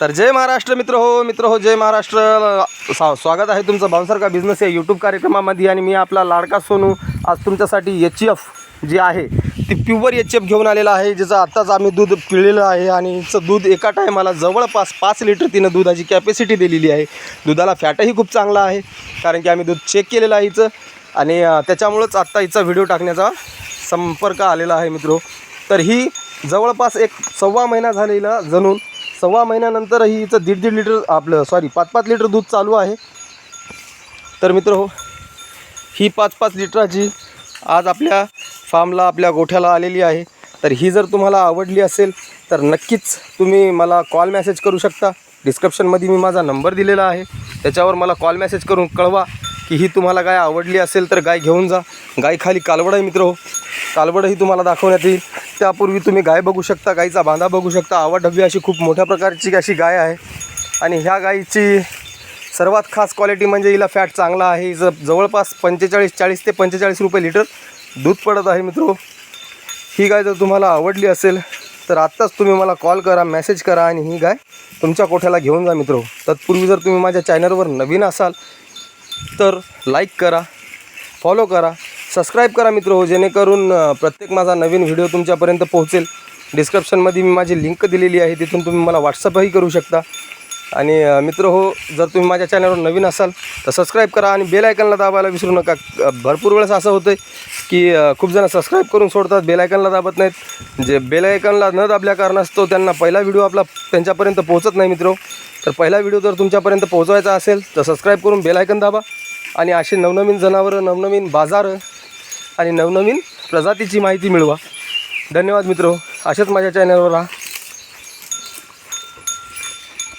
तर जय महाराष्ट्र मित्र हो मित्र हो जय महाराष्ट्र. सा स्वागत आहे तुमचं भाऊसारखा का बिझनेस या यूट्यूब कार्यक्रमामध्ये आणि मी आपला लाडका सोनू. आज तुमच्यासाठी एच एफ जी आहे ती प्युअर एच एफ घेऊन आलेला आहे जिचं आत्ताच आम्ही दूध पिळलेलं आहे आणि हिचं दूध एका टायमाला जवळपास पाच लिटर तिनं दुधाची कॅपॅसिटी दिलेली आहे. दुधाला फॅटही खूप चांगला आहे कारण की आम्ही दूध चेक केलेलं आहे हिचं आणि त्याच्यामुळंच आत्ता हिचा व्हिडिओ टाकण्याचा संपर्क आलेला आहे मित्रो हो. तर ही जवळपास एक सव्वा महिना झालेला जणून सव्वा महिन्यानंतरही हिचं दीड दीड लिटर आपलं सॉरी पाच पाच लिटर दूध चालू आहे. तर मित्र हो ही पाच पाच लिटराची आज आपल्या फार्मला आपल्या गोठ्याला आलेली आहे. तर ही जर तुम्हाला आवडली असेल तर नक्कीच तुम्ही मला कॉल मेसेज करू शकता. डिस्क्रिप्शनमध्ये मी माझा नंबर दिलेला आहे. त्याच्यावर मला कॉल मेसेज करून कळवा. की ही तुम्हाला गाय आवडली असेल तर गाय घेऊन जा. गाय खाली कालवड आहे मित्र हो. कालवडही तुम्हाला दाखवण्यात येईल. त्यापूर्वी तुम्ही गाय बघू शकता गाईचा बांधा बघू शकता. आवड डबी अशी खूप मोठ्या प्रकारची अशी गाय आहे. आणि ह्या गायीची सर्वात खास क्वालिटी म्हणजे हिला फॅट चांगला आहे. हिचं जवळपास पंचेचाळीस चाळीस ते पंचेचाळीस रुपये लिटर दूध पडत आहे मित्रो हो. ही. गाय जर तुम्हाला आवडली असेल तर आत्ताच तुम्ही मला कॉल करा मेसेज करा आणि ही गाय तुमच्या कोठ्याला घेऊन जा मित्रो हो. तत्पूर्वी जर तुम्ही माझ्या चॅनलवर नवीन असाल तर लाईक करा फॉलो करा सबस्क्राईब करा मित्र हो जेणेकरून प्रत्येक माझा नवीन व्हिडिओ तुमच्यापर्यंत पोहोचेल. डिस्क्रिप्शनमध्ये मी माझी लिंक दिलेली आहे तिथून तुम्ही मला व्हॉट्सअपही करू शकता. आणि मित्र हो जर तुम्ही माझ्या चॅनलवर नवीन असाल तर सबस्क्राईब करा आणि बेल आयकनला दाबायला विसरू नका. भरपूर वेळेस असं होतं की खूप जण सबस्क्राईब करून सोडतात बेल आयकनला दाबत नाहीत. जे बेल आयकनला न दाबल्या कारणास्तव त्यांना पहिला व्हिडिओ आपला त्यांच्यापर्यंत पोहोचत नाही मित्र हो. तर पहिला व्हिडिओ जर तुमच्यापर्यंत पोहोचवायचा असेल तर सबस्क्राईब करून बेल आयकन दाबा. आणि असे नवनवीन जनावरं नवनवीन बाजार आणि नवनवीन प्रजातीची माहिती मिळवा. धन्यवाद मित्र हो. असेच माझ्या चॅनलवर राहा.